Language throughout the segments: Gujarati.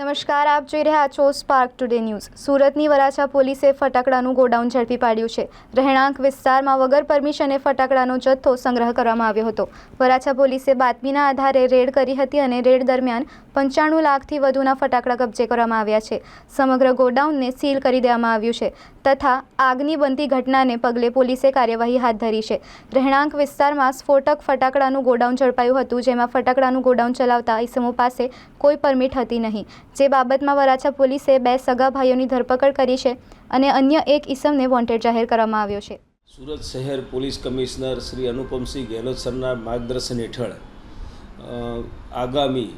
નમસ્કાર, આપ જોઈ રહ્યા છો સ્પાર્ક ટુડે ન્યૂઝ સુરતની વરાછા પોલીસે ફટાકડાનું ગોડાઉન ઝડપી પાડ્યું છે. રહેણાંક વિસ્તારમાં વગર પરમિશને ફટાકડાનો જથ્થો સંગ્રહ કરવામાં આવ્યો હતો. વરાછા પોલીસે બાતમીના આધારે રેડ કરી હતી અને રેડ દરમિયાન પંચાણું લાખથી વધુના ફટાકડા કબજે કરવામાં આવ્યા છે. સમગ્ર ગોડાઉનને સીલ કરી દેવામાં આવ્યું છે તથા આગની બનતી ઘટનાને પગલે પોલીસે કાર્યવાહી હાથ ધરી છે. રહેણાંક વિસ્તારમાં સ્ફોટક ફટાકડાનું ગોડાઉન ઝડપાયું હતું, જેમાં ફટાકડાનું ગોડાઉન ચલાવતા ઈસમો પાસે કોઈ પરમિટ હતી નહીં. જે બાબતમાં વરાછા પોલીસે બે સગા ભાઈઓની ધરપકડ કરી છે અને અન્ય એક ઈસમને વોન્ટેડ જાહેર કરવામાં આવ્યો છે. સુરત શહેર પોલીસ કમિશનર શ્રી અનુપમસિંહ ગેહલોત સરના માર્ગદર્શન હેઠળ આગામી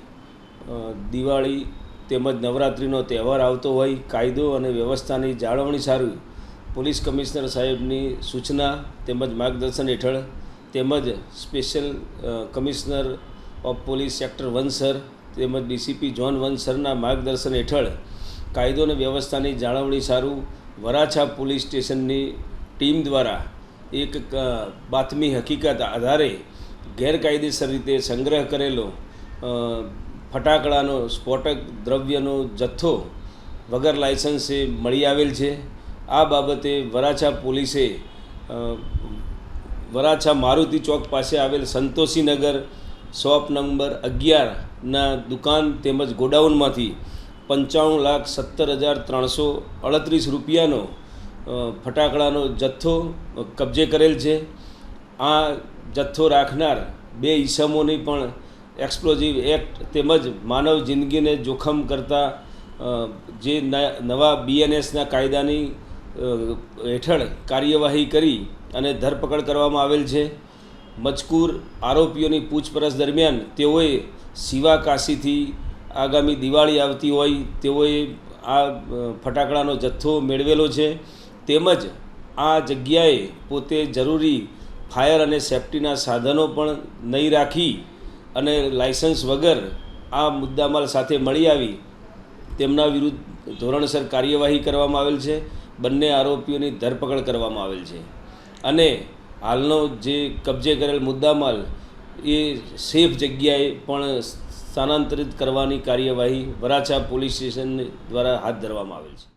દિવાળી તેમજ નવરાત્રિનો તહેવાર આવતો હોય, કાયદો અને વ્યવસ્થાની જાળવણી સારું, પોલીસ કમિશનર સાહેબની સૂચના તેમજ માર્ગદર્શન હેઠળ તેમજ special commissioner of police sector one sir તેમજ ડીસીપી જોન વનસરના માર્ગદર્શન હેઠળ કાયદો અને વ્યવસ્થાની જાળવણી સારું વરાછા પોલીસ સ્ટેશનની ટીમ દ્વારા એક બાતમી હકીકત આધારે ગેરકાયદેસર રીતે સંગ્રહ કરેલો ફટાકડાનો સ્ફોટક દ્રવ્યનો જથ્થો વગર લાયસન્સે મળી આવેલ છે. આ બાબતે વરાછા પોલીસે વરાછા મારુતિ ચોક પાસે આવેલ સંતોષીનગર શોપ નંબર અગિયારના દુકાન તેમજ ગોડાઉનમાંથી પંચાણું લાખ સત્તર હજાર ત્રણસો અડત્રીસ રૂપિયાનો ફટાકડાનો જથ્થો કબજે કરેલ છે. આ જથ્થો રાખનાર બે ઈસમોની પણ એક્સપ્લોઝિવ એક્ટ તેમજ માનવ જિંદગીને જોખમ કરતા જે નવા બીએનએસના કાયદાની હેઠળ કાર્યવાહી કરી અને ધરપકડ કરવામાં આવેલ છે. મજકૂર આરોપીઓની પૂછપરછ દરમિયાન તેઓએ શિવા કાશીથી આગામી દિવાળી આવતી હોય તેઓએ આ ફટાકડાનો જથ્થો મેળવેલો છે. તેમજ આ જગ્યાએ પોતે જરૂરી ફાયર અને સેફટીના સાધનો પણ નહીં રાખી અને લાયસન્સ વગર આ મુદ્દામાલ સાથે મળી આવી. તેમના વિરુદ્ધ ધોરણસર કાર્યવાહી કરવામાં આવેલ છે. બંને આરોપીઓની ધરપકડ કરવામાં આવેલ છે. અને હાલનો જે કબજે કરેલ મુદ્દામાલ એ સેફ જગ્યાએ પણ સ્થાનાંતરિત કરવાની કાર્યવાહી વરાછા પોલીસ સ્ટેશન દ્વારા હાથ ધરવામાં આવેલ છે.